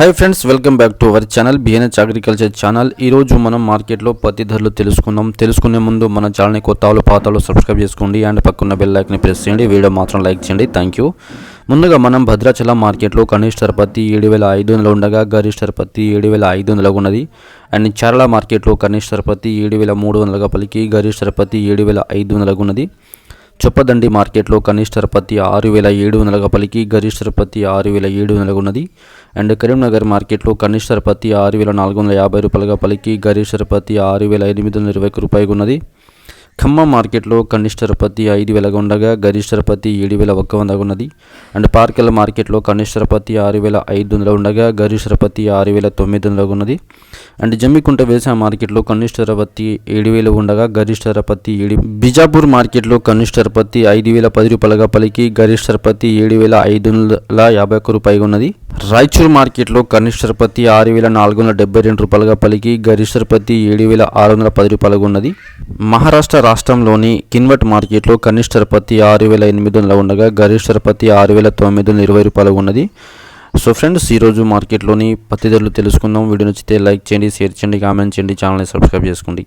Hi friends welcome back to our channel BNH agriculture channel ఈరోజు మనం మార్కెట్లో పత్తి ధరలు తెలుసుకుందాం. తెలుసుకునే ముందు మన ఛానల్ని కొత్త వాళ్ళు సబ్స్క్రైబ్ చేసుకోండి. అండ్ పక్కన బెల్ లైక్ని ప్రెస్ చేయండి. వీడియో మాత్రం లైక్ చేయండి. థ్యాంక్ యూ ముందుగా మనం భద్రాచలం మార్కెట్లో కనిష్ట పత్తి ఏడు వేల ఐదు వందలు ఉండగా గరిష్ట పత్తి ఏడు వేల ఐదు వందలుగా ఉన్నది. అండ్ చరళ మార్కెట్లో కనిష్ట పత్తి ఏడు వేల మూడు వందలుగా పలికి గరిష్ట పత్తి ఏడు వేల ఐదు వందలుగా ఉన్నది. చొప్పదండి మార్కెట్లో కనిష్ట పత్తి ఆరు వేల ఏడు వందలుగా పలికి గరిష్ట పత్తి ఆరు వేల ఏడు వందలుగా ఉన్నది అండ్ కరీంనగర్ మార్కెట్లో కనిష్ట పత్తి ఆరు వేల నాలుగు వందల యాభై రూపాయలుగా పలికి గరిష్ట పత్తి ఆరు వేల ఎనిమిది వందల ఇరవై ఒక్క రూపాయలు ఉన్నది ఖమ్మం మార్కెట్లో కనిష్ఠర పత్తి ఐదు వేలగా ఉండగా గరిష్ట పత్తి ఏడు వేల ఒక్క వందగా ఉన్నది. అండ్ పార్కెల మార్కెట్లో కనిష్ట పత్తి ఆరు వేల ఐదు వందలు ఉండగా గరిష్ట పత్తి ఆరు వేల తొమ్మిది వందలుగా ఉన్నది. అండ్ జమ్మికుంట వ్యవసాయ మార్కెట్లో కనిష్ట పత్తి ఏడు వేలు ఉండగా గరిష్ట పత్తి ఏడు బిజాపూర్ మార్కెట్లో కనిష్ఠర పత్తి ఐదు వేల పది రూపాయలుగా పలికి గరిష్ట పత్తి ఏడు వేల ఐదు వందల యాభై ఒక్క రూపాయలు ఉన్నది. రాయచూర్ మార్కెట్లో కనిష్ట పత్తి ఆరు వేల నాలుగు వందల డెబ్బై రెండు రూపాయలుగా పలికి గరిష్ట పత్తి ఏడు వేల ఆరు వందల పది రూపాయలుగా ఉన్నది. మహారాష్ట్ర రాష్ట్రంలోని కిన్వట్ మార్కెట్లో కనిష్ట పత్తి ఆరు వేల ఎనిమిది వందల ఉండగా గరిష్ట పత్తి ఆరు వేల తొమ్మిది వందల ఇరవై రూపాయలుగా ఉన్నది. సో ఫ్రెండ్స్ ఈరోజు మార్కెట్లోని పత్తి ధరలు తెలుసుకుందాం. వీడియో నచ్చితే లైక్ చేయండి షేర్ చేయండి కామెంట్ చేయండి ఛానల్ని సబ్స్క్రైబ్ చేసుకోండి.